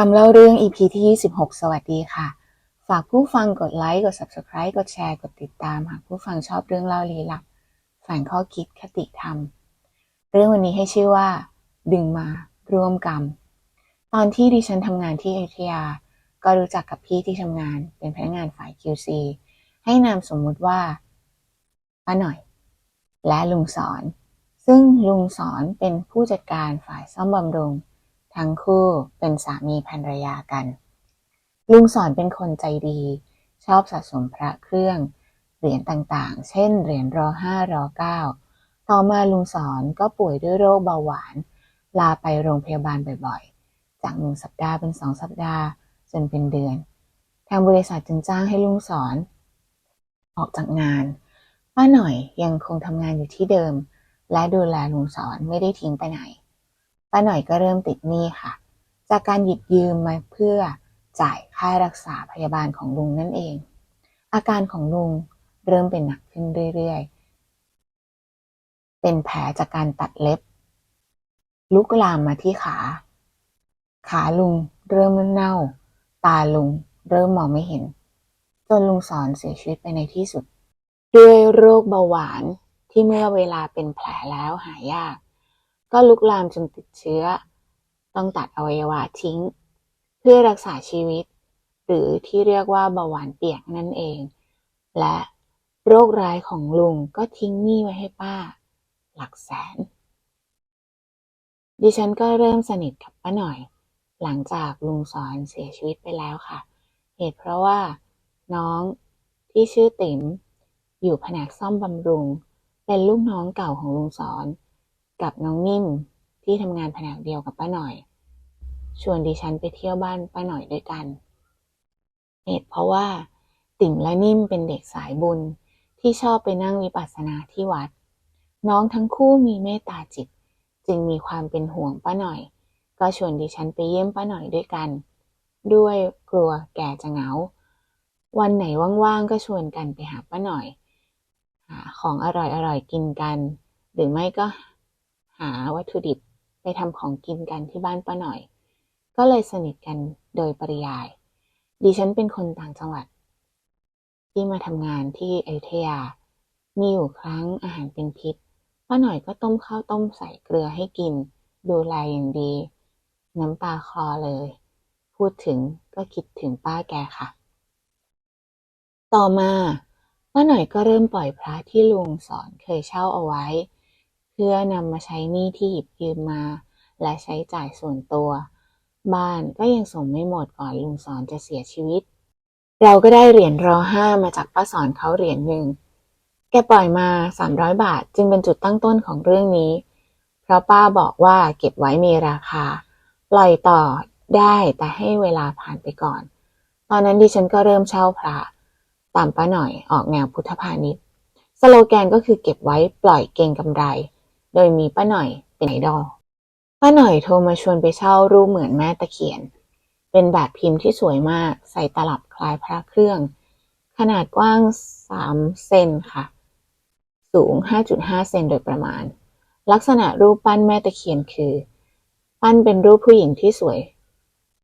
กำเล่าเรื่อง EP ที่ 26 สวัสดีค่ะ ฝากผู้ฟังกดไลค์ กด Subscribe กดแชร์ กดติดตาม หากผู้ฟังชอบเรื่องเล่าลี้ลับแฝงข้อคิดคติธรรม เรื่องวันนี้ให้ชื่อว่า ดึงมา ร่วมกรรม ตอนที่ดิฉันทำงานที่อยุธยา ก็รู้จักกับพี่ที่ทำงานเป็นพนักงานฝ่าย QC ให้นามสมมุติว่าป้าหน่อย และลุงสอน ซึ่งลุงสอนเป็นผู้จัดการฝ่ายซ่อมบำรุง ทั้งคู่เป็นสามีภรรยากัน ลุงสอนเป็นคนใจดี ชอบสะสมพระเครื่อง เหรียญต่างๆ เช่น เหรียญรอห้ารอเก้าต่อมาลุงสอนก็ป่วยด้วยโรคเบาหวาน ลาไปโรงพยาบาลบ่อยๆ จากหนึ่งสัปดาห์เป็นสองสัปดาห์ จนเป็นเดือน ทางบริษัทจึงจ้างให้ลุงสอน ออกจากงาน ป้าหน่อยยังคงทำงานอยู่ที่เดิม และดูแลลุงสอนไม่ได้ทิ้งไปไหน ป้าหน่อยก็เริ่มติดหนี้ค่ะ จากการหยิบยืมมาเพื่อจ่ายค่ารักษาพยาบาลของลุงนั่นเอง อาการของลุงเริ่มเป็นหนักขึ้นเรื่อยๆ เป็นแผลจากการตัดเล็บ ลุกลามมาที่ขา ขาลุงเริ่มเน่า ตาลุงเริ่มมองไม่เห็น จนลุงสอนเสียชีวิตไปในที่สุด ด้วยโรคเบาหวานที่เมื่อเวลาเป็นแผลแล้วหายาก ก็ลุกลามจนติดเชื้อ ต้องตัดอวัยวะทิ้ง เพื่อรักษาชีวิต หรือที่เรียกว่าเบาหวานเปียกนั่นเอง และโรคร้ายของลุงก็ทิ้งหนี้ไว้ให้ป้า หลักแสน ดิฉันก็เริ่มสนิทกับป้าหน่อย หลังจากลุงสอนเสียชีวิตไปแล้วค่ะ เหตุเพราะว่า น้องที่ชื่อติ๋มอยู่แผนกซ่อมบำรุง เป็นลูกน้องเก่าของลุงสอน กับน้องนิ่มที่ทำงานแผนกเดียวกับป้าหน่อย ชวนดิฉันไปเที่ยวบ้านป้าหน่อยด้วยกัน เหตุเพราะว่าติ๋มและนิ่มเป็นเด็กสายบุญที่ชอบไปนั่งวิปัสสนาที่วัด น้องทั้งคู่มีเมตตาจิต จึงมีความเป็นห่วงป้าหน่อย ก็ชวนดิฉันไปเยี่ยมป้าหน่อยด้วยกัน ด้วยกลัวแกจะเหงา วันไหนว่างๆก็ชวนกันไปหาป้าหน่อยหาของอร่อยๆกินกัน หรือไม่ก็ หาวัตถุดิบไปทำของกินกันที่บ้านป้าหน่อย ก็เลยสนิทกันโดยปริยาย ดิฉันเป็นคนต่างจังหวัด ที่มาทำงานที่อยุธยา มีอยู่ครั้งอาหารเป็นพิษป้าหน่อยก็ต้มข้าวต้มใส่เกลือให้กิน ดูแลอย่างดี น้ำตาคลอเลย พูดถึงก็คิดถึงป้าแกค่ะ ต่อมาป้าหน่อยก็เริ่มปล่อยพระที่ลุงสอนเคยเช่าเอาไว้ พื่อนำมาใช้หนี้ที่หยิบยืมมา และใช้จ่ายส่วนตัว บ้านก็ยังส่งไม่หมดก่อนลุงสอนจะเสียชีวิต เราก็ได้เหรียญรอห้ามาจากป้าสอนเขาเหรียญหนึ่ง แกปล่อยมา 300 บาทจึงเป็นจุดตั้งต้นของเรื่องนี้ เพราะป้าบอกว่าเก็บไว้มีราคา ปล่อยต่อได้แต่ให้เวลาผ่านไปก่อน ตอนนั้นดิฉันก็เริ่มเช่าพระตามป้าหน่อยออกแนวพุทธพาณิชย์สโลแกนก็คือเก็บไว้ปล่อยเก่งกำไร โดยมีป้าหน่อยเป็นไอดอลป้าหน่อยโทรมาชวนไปเช่ารูปเหมือนแม่ตะเคียน เป็นแบบพิมพ์ที่สวยมาก ใส่ตลับคล้ายพระเครื่อง ขนาดกว้าง 3 เซนค่ะ สูง 5.5 เซนโดยประมาณ ลักษณะรูปปั้นแม่ตะเคียนคือ ปั้นเป็นรูปผู้หญิงที่สวย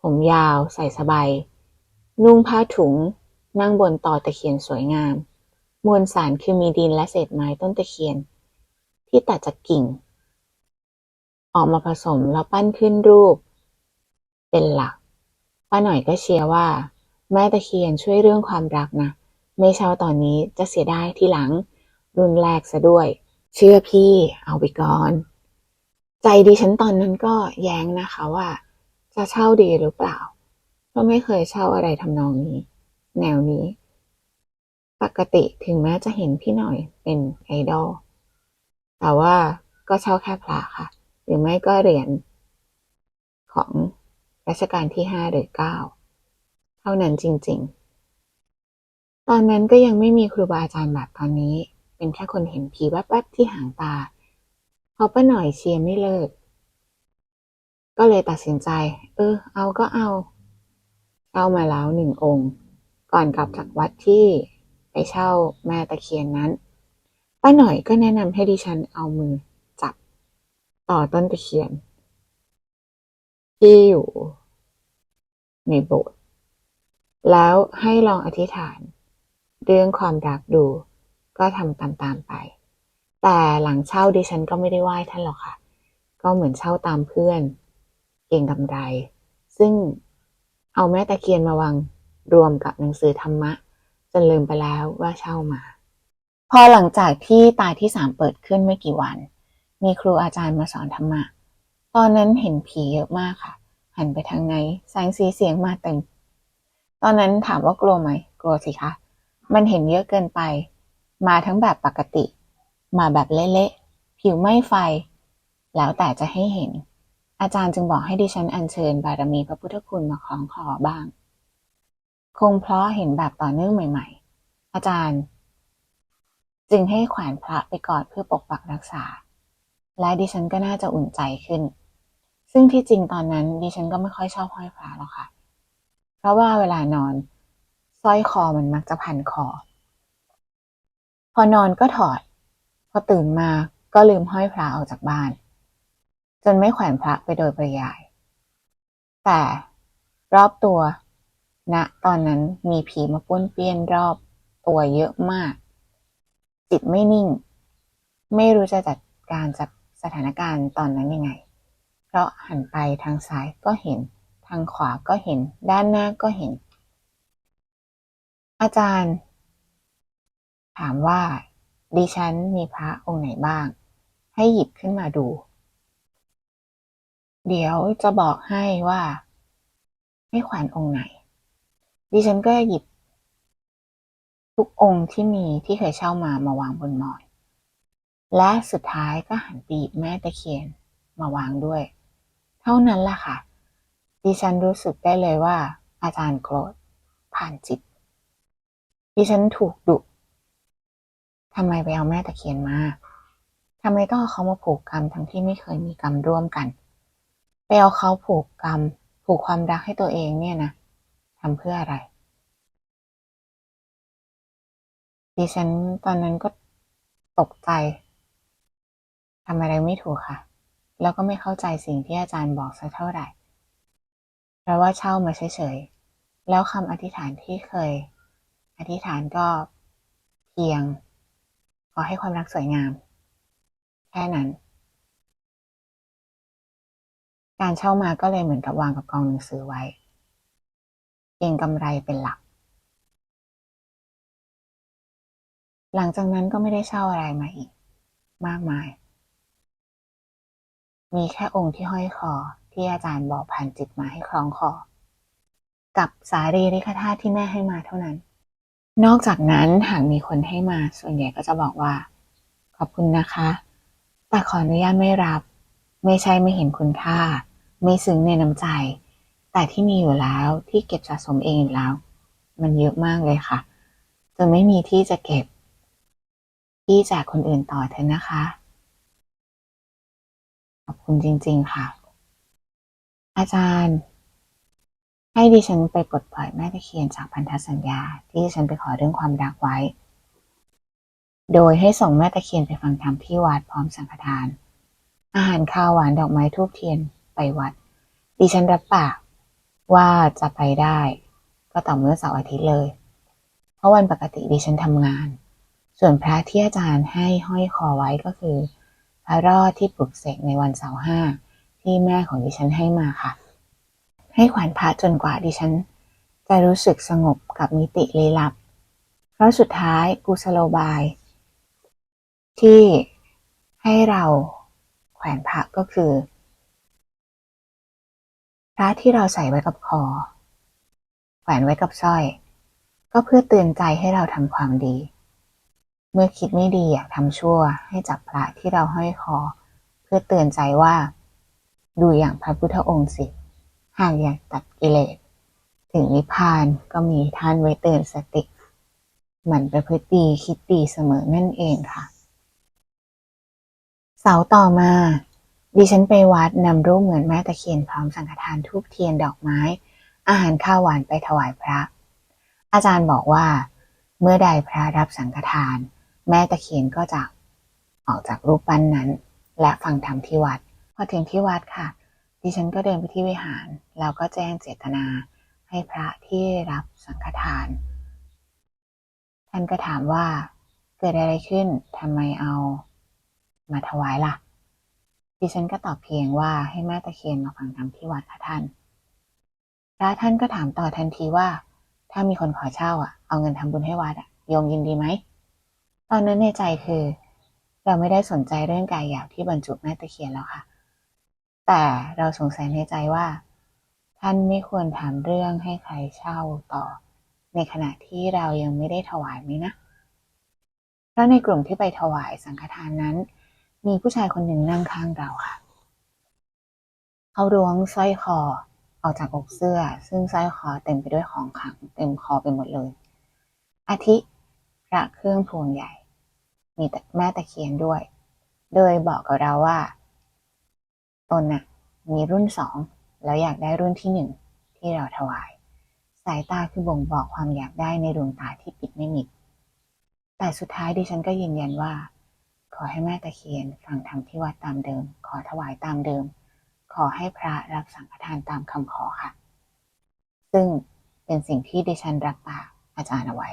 ผมยาวใส่สบายนุ่งผ้าถุง นั่งบนตอตะเคียนสวยงาม มวลสารคือมีดินและเศษไม้ต้นตะเคียน ที่ตัดจากกิ่ง ออกมาผสมแล้วปั้นขึ้นรูป เป็นหลักป้าหน่อยก็เชียร์ว่า แม่ตะเคียนช่วยเรื่องความรักนะ ไม่เช่าตอนนี้จะเสียไดายทีหลัง รุนแรกซะด้วย เชื่อพี่เอาไปก่อน ใจดิฉันตอนนั้นก็แย้งนะคะว่า จะเช่าดีหรือเปล่า เพราะไม่เคยเช่าอะไรทำนองนี้ แนวนี้ ปกติถึงแม้จะเห็นพี่หน่อยเป็นไอดอล แต่ว่าก็เช่าแค่พระค่ะ หรือไม่ก็เหรียญของรัชกาลที่ห้าหรือเก้าเท่านั้นจริง ๆ ตอนนั้นก็ยังไม่มีครูบาอาจารย์แบบตอนนี้ เป็นแค่คนเห็นผีแวบๆที่หางตาพอป้าหน่อยเชียร์ไม่เลิก ก็เลยตัดสินใจ เออ เอาก็เอาเช่ามาแล้วหนึ่งองค์ ก่อนกลับจากวัดที่ไปเช่าแม่ตะเคียนนั้น ป้าหน่อยก็แนะนำให้ดิฉันเอามือจับต่อต้นตะเคียน ที่อยู่ในโบสถ์แล้วให้ลองอธิษฐาน เรื่องความรักดูก็ทำตามๆไป แต่หลังเช่าดิฉันก็ไม่ได้ไหว้ท่านหรอกค่ะ ก็เหมือนเช่าตามเพื่อน เก่งกำไร ซึ่งเอาแม่ตะเคียนมาวางรวมกับหนังสือธรรมะจนลืมไปแล้วว่าเช่ามา พอหลังจากที่ตาที่สามเปิดขึ้นไม่กี่วัน มีครูอาจารย์มาสอนธรรมะ ตอนนั้นเห็นผีเยอะมากค่ะ หันไปทางไหนแสงสีเสียงมาเต็ม ตอนนั้นถามว่ากลัวไหม กลัวสิคะ มันเห็นเยอะเกินไป มาทั้งแบบปกติ มาแบบเละๆ ผิวไหม้ไฟ แล้วแต่จะให้เห็น อาจารย์จึงบอกให้ดิฉันอัญเชิญบารมีพระพุทธคุณมาคล้องคอบ้าง คงเพราะเห็นแบบต่อเนื่องใหม่ ๆ อาจารย์ จึงให้แขวนพระไปก่อนเพื่อปกปักรักษา และดิฉันก็น่าจะอุ่นใจขึ้น ซึ่งที่จริงตอนนั้นดิฉันก็ไม่ค่อยชอบห้อยพระหรอกค่ะ เพราะว่าเวลานอนสร้อยคอมันมักจะพันคอ พอนอนก็ถอด พอตื่นมาก็ลืมห้อยพระออกจากบ้าน จนไม่แขวนพระไปโดยปริยาย แต่รอบตัวณนะตอนนั้นมีผีมาป้วนเปี้ยนรอบตัวเยอะมาก จิตไม่นิ่ง ไม่รู้จะจัดการจับสถานการณ์ตอนนั้นยังไง เพราะหันไปทางซ้ายก็เห็น ทางขวาก็เห็น ด้านหน้าก็เห็น อาจารย์ ถามว่า ดิฉันมีพระองค์ไหนบ้าง ให้หยิบขึ้นมาดู เดี๋ยวจะบอกให้ว่าให้ขวานองค์ไหน ดิฉันก็หยิบ ทุกองค์ที่มีที่เคยเช่ามามาวางบนหมอน และสุดท้ายก็หันปหยิบแม่ตะเคียนมาวางด้วย เท่านั้นแหละค่ะ ดิฉันรู้สึกได้เลยว่า อาจารย์โกรธผ่านจิต ดิฉันถูกดุทำไมไปเอาแม่ตะเคียนมาทำไมต้องเอาเขามาผูกกรรมทั้งที่ไม่เคยมีกรรมร่วมกันไปเอาเขาผูกกรรมผูกความรักให้ตัวเองเนี่ยนะทำเพื่ออะไร ดิฉันตอนนั้นก็ตกใจทำอะไรไม่ถูกค่ะ แล้วก็ไม่เข้าใจสิ่งที่อาจารย์บอกสักเท่าไหร่ เพราะว่าเช่ามาเฉยๆ แล้วคำอธิษฐานที่เคย อธิษฐานก็เพียง ขอให้ความรักสวยงาม แค่นั้น การเช่ามาก็เลยเหมือนกับวางกับกองหนังสือไว้ เก็งกำไรเป็นหลัก หลังจากนั้นก็ไม่ได้เช่าอะไรมาอีก มากมาย มีแค่องค์ที่ห้อยคอที่อาจารย์บอกผ่านจิตมาให้คล้องคอ กับสารีริกธาตุที่แม่ให้มาเท่านั้น นอกจากนั้นหากมีคนให้มาส่วนใหญ่ก็จะบอกว่า ขอบคุณนะคะ แต่ขออนุญาตไม่รับ ไม่ใช่ไม่เห็นคุณค่า ไม่ซึ้งในน้ำใจ แต่ที่มีอยู่แล้วที่เก็บสะสมเองอยู่แล้ว มันเยอะมากเลยค่ะจนไม่มีที่จะเก็บ ที่แจกคนอื่นต่อเถอะนะคะ ขอบคุณจริง ๆ ค่ะ อาจารย์ ให้ดิฉันไปปลดปล่อยแม่ตะเคียนจากพันธสัญญา ที่ดิฉันไปขอเรื่องความรักไว้ โดยให้ส่งแม่ตะเคียนไปฟังธรรมที่วัดพร้อมสังฆทาน อาหารข้าวหวานดอกไม้ทูบเทียนไปวัด ดิฉันรับปากว่าจะไปได้ ก็ต่อเมื่อเสาร์อาทิตย์เลย เพราะวันปกติดิฉันทำงาน ส่วนพระที่อาจารย์ให้ห้อยคอไว้ก็คือ พระรอดที่ปลุกเสกในวันเสาร์ห้าที่แม่ของดิฉันให้มาค่ะ ให้ขวัญพระจนกว่าดิฉัน จะรู้สึกสงบกับมิติลี้ลับ เพราะสุดท้ายกุศโลบาย ที่ให้เราแขวนพระก็คือพระที่เราใส่ไว้กับคอ แขวนไว้กับสร้อย ก็เพื่อเตือนใจให้เราทำความดี เมื่อคิดไม่ดีอยากทำชั่ว ให้จับพระที่เราห้อยคอ เพื่อเตือนใจว่า ดูอย่างพระพุทธองค์สิ หากอยากตัดกิเลส ถึงนิพพานก็มีท่านไว้เตือนสติหมันประพฤติดีคิดดีเสมอนั่นเองค่ะ เสาต่อมา ดิฉันไปวัดนำรูปเหมือนแม่ตะเคียนพร้อมสังฆทานทูบเทียนดอกไม้ อาหารข้าวหวานไปถวายพระ อาจารย์บอกว่า เมื่อใดพระรับสังฆทาน แม่ตะเคียนก็จะออกจากรูปปั้นนั้น และฟังธรรมที่วัด พอถึงที่วัดค่ะ ดิฉันก็เดินไปที่วิหาร แล้วก็แจ้งเจตนาให้พระที่รับสังฆทาน ท่านก็ถามว่าเกิดอะไรขึ้นทำไมเอามาถวายล่ะ ดิฉันก็ตอบเพียงว่าให้แม่ตะเคียนมาฟังธรรมที่วัดค่ะท่าน พระท่านก็ถามต่อทันทีว่า ถ้ามีคนขอเช่าอะ เอาเงินทำบุญให้วัดอะ โยมยินดีไหม ตอนนั้นในใจคือ เราไม่ได้สนใจเรื่องกายหยาบที่บรรจุแม่ตะเคียนแล้วค่ะ แต่เราสงสัยในใจว่า ท่านไม่ควรถามเรื่องให้ใครเช่าต่อ ในขณะที่เรายังไม่ได้ถวายไหมนะ เพราะในกลุ่มที่ไปถวายสังฆทานนั้น มีผู้ชายคนหนึ่งนั่งข้างเราค่ะ เขาล้วงสร้อยคอออกจากอกเสื้อ ซึ่งสร้อยคอเต็มไปด้วยของขลังเต็มคอไปหมดเลย อาทิพระเครื่องพวงใหญ่ มีแต่แม่ตะเคียนด้วย โดยบอกกับเราว่า ตนน่ะมีรุ่นสองแล้วอยากได้รุ่นที่หนึ่งที่เราถวาย สายตาคือบ่งบอกความอยากได้ในดวงตาที่ปิดไม่มิด แต่สุดท้ายดิฉันก็ยืนยันว่า ขอให้แม่ตะเคียนฟังธรรมที่วัดตามเดิม ขอถวายตามเดิม ขอให้พระรับสังฆทานตามคำขอค่ะ ซึ่งเป็นสิ่งที่ดิฉันรับปากอาจารย์เอาไว้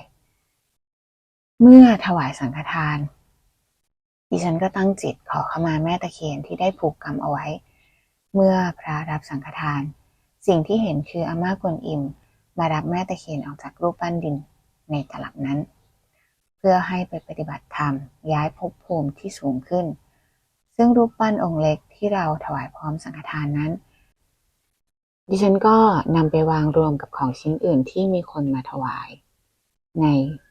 เมื่อถวายสังฆทาน ดิฉันก็ตั้งจิตขอขมาแม่ตะเคียนที่ได้ผูกกรรมเอาไว้ เมื่อพระรับสังฆทาน สิ่งที่เห็นคืออาม่ากวนอิมมารับแม่ตะเคียนออกจากรูปปั้นดินในตลับนั้น เพื่อให้ไปปฏิบัติธรรมย้ายภพภูมิที่สูงขึ้น ซึ่งรูปปั้นองค์เล็กที่เราถวายพร้อมสังฆทานนั้น ดิฉันก็นำไปวางรวมกับของชิ้นอื่นที่มีคนมาถวาย ใน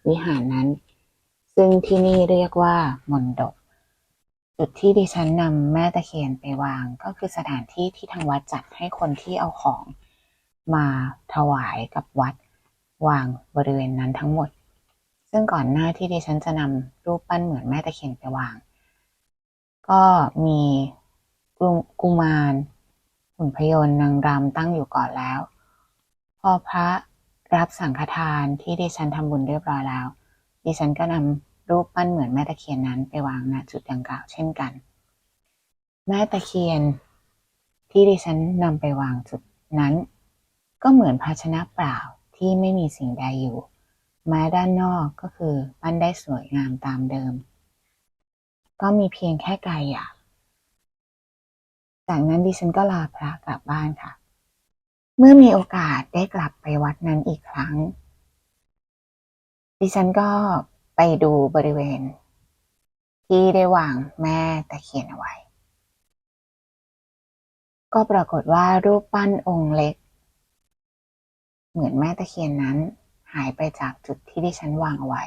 วิหารนั้น ซึ่งที่นี่เรียกว่ามนดบจุดที่ดิฉันนำแม่ตะเคียนไปวางก็คือสถานที่ที่ทางวัดจัดให้คนที่เอาของมาถวายกับวัดวางบริเวณนั้นทั้งหมด ซึ่งก่อนหน้าที่ดิฉันจะนำรูปปั้นเหมือนแม่ตะเคียนไปวาง ก็มีกุกุมารหุ่นพยนต์นางรำตั้งอยู่ก่อนแล้ว พอพระรับสังฆทานที่ดิฉันทำบุญเรียบร้อยแล้ว ดิฉันก็นำรูปปั้นเหมือนแม่ตะเคียนนั้นไปวางณจุดดังกล่าวเช่นกัน แม่ตะเคียน ที่ดิฉันนำไปวางจุดนั้น ก็เหมือนภาชนะเปล่าที่ไม่มีสิ่งใดอยู่ไม้ด้านนอกก็คือปั้นได้สวยงามตามเดิม ก็มีเพียงแค่กายหยาบจากนั้นดิฉันก็ลาพระกลับบ้านค่ะ เมื่อมีโอกาสได้กลับไปวัดนั้นอีกครั้ง ดิฉันก็ไปดูบริเวณ ที่ได้วางแม่ตะเคียนเอาไว้ ก็ปรากฏว่ารูปปั้นองค์เล็ก เหมือนแม่ตะเคียนนั้นหายไปจากจุดที่ดิฉันวางเอาไว้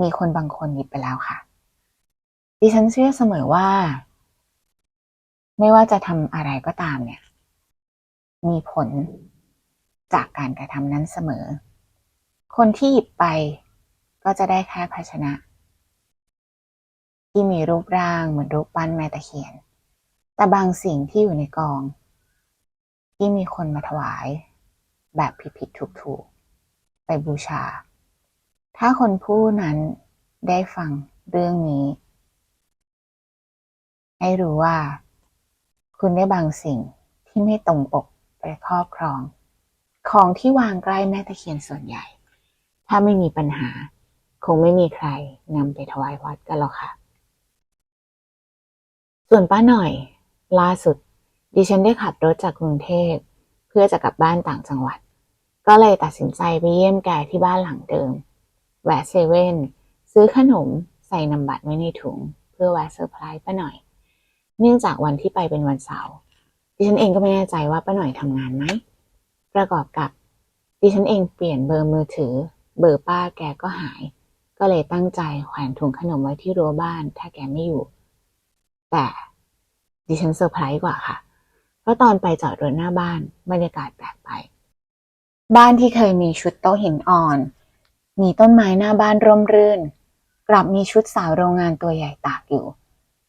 มีคนบางคนหยิบไปแล้วค่ะ ดิฉันเชื่อเสมอว่า ไม่ว่าจะทำอะไรก็ตามเนี่ย มีผลจากการกระทำนั้นเสมอ คนที่หยิบไปก็จะได้แค่ภาชนะ ที่มีรูปร่างเหมือนรูปปั้นแม่ตะเคียน แต่บางสิ่งที่อยู่ในกอง ที่มีคนมาถวาย แบบผิดๆถูกๆ ไปบูชา ถ้าคนผู้นั้นได้ฟังเรื่องนี้ ให้รู้ว่า คุณได้บางสิ่งที่ไม่ตรงปกไปครอบครอง ของที่วางใกล้แม่ตะเคียนส่วนใหญ่ ถ้าไม่มีปัญหา คงไม่มีใครนำไปถวายวัดกันหรอกค่ะ ส่วนป้าหน่อย ล่าสุด ดิฉันได้ขับรถจากกรุงเทพเพื่อจะกลับบ้านต่างจังหวัด ก็เลยตัดสินใจไปเยี่ยมแกที่บ้านหลังเดิมแวะเซเว่นซื้อขนมใส่นำบัตรไว้ในถุง เพื่อแวะเซอร์ไพรส์ป้าหน่อย เนื่องจากวันที่ไปเป็นวันเสาร์ดิฉันเองก็ไม่แน่ใจว่าป้าหน่อยทำงานไหมประกอบกับดิฉันเองเปลี่ยนเบอร์มือถือ เบอร์ป้าแกก็หาย ก็เลยตั้งใจแขวนถุงขนมไว้ที่รั้วบ้าน ถ้าแกไม่อยู่ แต่ดิฉันเซอร์ไพรส์กว่าค่ะ เพราะตอนไปจอดรถหน้าบ้านบรรยากาศแปลกไป บ้านที่เคยมีชุดโต๊ะหินอ่อน มีต้นไม้หน้าบ้านร่มรื่น กลับมีชุดสาวโรงงานตัวใหญ่ตากอยู่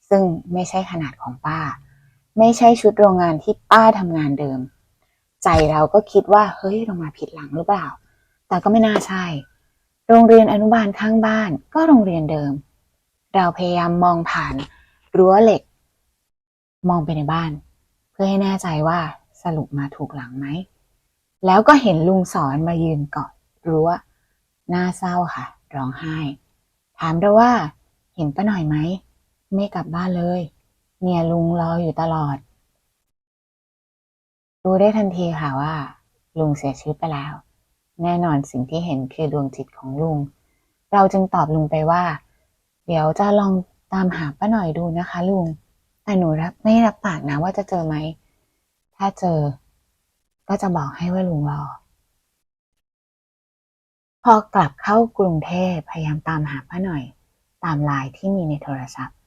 ซึ่งไม่ใช่ขนาดของป้า ไม่ใช่ชุดโรงงานที่ป้าทำงานเดิม ใจเราก็คิดว่าเฮ้ยเรามาผิดหลังหรือเปล่า แต่ก็ไม่น่าใช่ โรงเรียนอนุบาลข้างบ้านก็โรงเรียนเดิม เราพยายามมองผ่านรั้วเหล็ก มองไปในบ้าน เพื่อให้แน่ใจว่าสรุปมาถูกหลังไหม แล้วก็เห็นลุงสอนมายืนเกาะรั้วหน้าเศร้าค่ะ ร้องไห้ ถามเราว่า เห็นป้าหน่อยไหม ไม่กลับบ้านเลย เนี่ยลุงรออยู่ตลอด รู้ได้ทันทีค่ะว่า ลุงเสียชีวิตไปแล้ว แน่นอนสิ่งที่เห็นคือดวงจิตของลุง เราจึงตอบลุงไปว่า เดี๋ยวจะลองตามหาป้าหน่อยดูนะคะลุง แต่หนูรับไม่รับปากนะว่าจะเจอไหม ถ้าเจอ ก็จะบอกให้ว่าลุงรอ พอกลับเข้ากรุงเทพพยายามตามหาป้าหน่อย ตามไลน์ที่มีในโทรศัพท์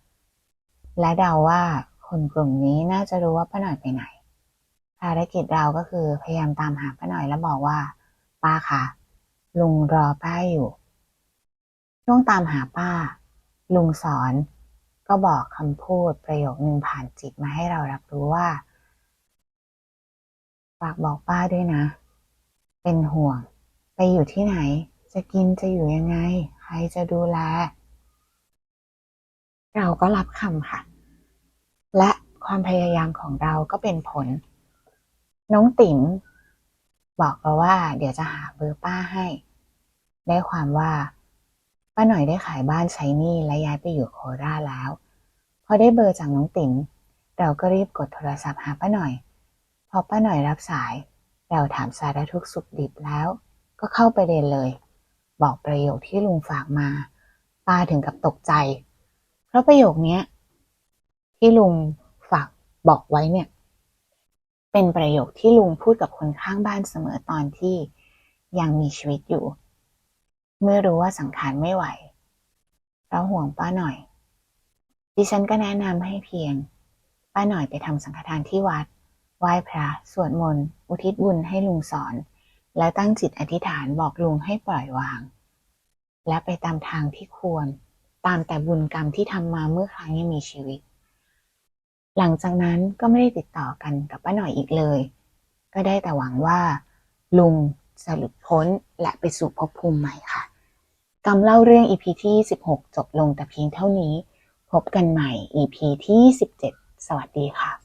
และเดาว่าคนกลุ่มนี้น่าจะรู้ว่าป้าหน่อยไปไหน ภารกิจเราก็คือพยายามตามหาป้าหน่อยแล้วบอกว่า ป้าคะลุงรอป้าอยู่ ช่วงตามหาป้า ลุงสอนก็บอกคำพูดประโยคนึงผ่านจิตมาให้เรารับรู้ว่า ฝากบอกป้าด้วยนะ เป็นห่วง ไปอยู่ที่ไหน จะกินจะอยู่ยังไง ใครจะดูแล เราก็รับคำค่ะ และความพยายามของเราก็เป็นผล น้องติ๋ม บอกเราว่า เดี๋ยวจะหาเบอร์ป้าให้ ได้ความว่าป้าหน่อยได้ขายบ้านใช้หนี้และย้ายไปอยู่โคราชแล้ว พอได้เบอร์จากน้องติ๋มเราก็รีบกดโทรศัพท์หาป้าหน่อย พอป้าหน่อยรับสาย เราถามสารทุกสุขดิบแล้ว ก็เข้าไปเระเด็นเลย บอกประโยคที่ลุงฝากมา ป้าถึงกับตกใจ เพราะประโยคนี้ที่ลุงฝากบอกไว้เนี่ย เป็นประโยคที่ลุงพูดกับคนข้างบ้านเสมอตอนที่ยังมีชีวิตอยู่ เมื่อรู้ว่าสังขารไม่ไหวเราห่วงป้าหน่อย ดิฉันก็แนะนำให้เพียง ป้าหน่อยไปทำสังฆทานที่วัด ไหว้พระ สวดมนต์ อุทิศบุญให้ลุงสอน แล้วตั้งจิตอธิษฐานบอกลุงให้ปล่อยวาง และไปตามทางที่ควร ตามแต่บุญกรรมที่ทำมาเมื่อครั้งยังมีชีวิต หลังจากนั้นก็ไม่ได้ติดต่อกันกับป้าหน่อยอีกเลย ก็ได้แต่หวังว่า ลุงจะหลุดพ้นและไปสู่ภพภูมิใหม่ค่ะกำเล่าเรื่อง EP ที่ 16 จบลงแต่เพียงเท่านี้ พบกันใหม่ EP ที่ 17 สวัสดีค่ะ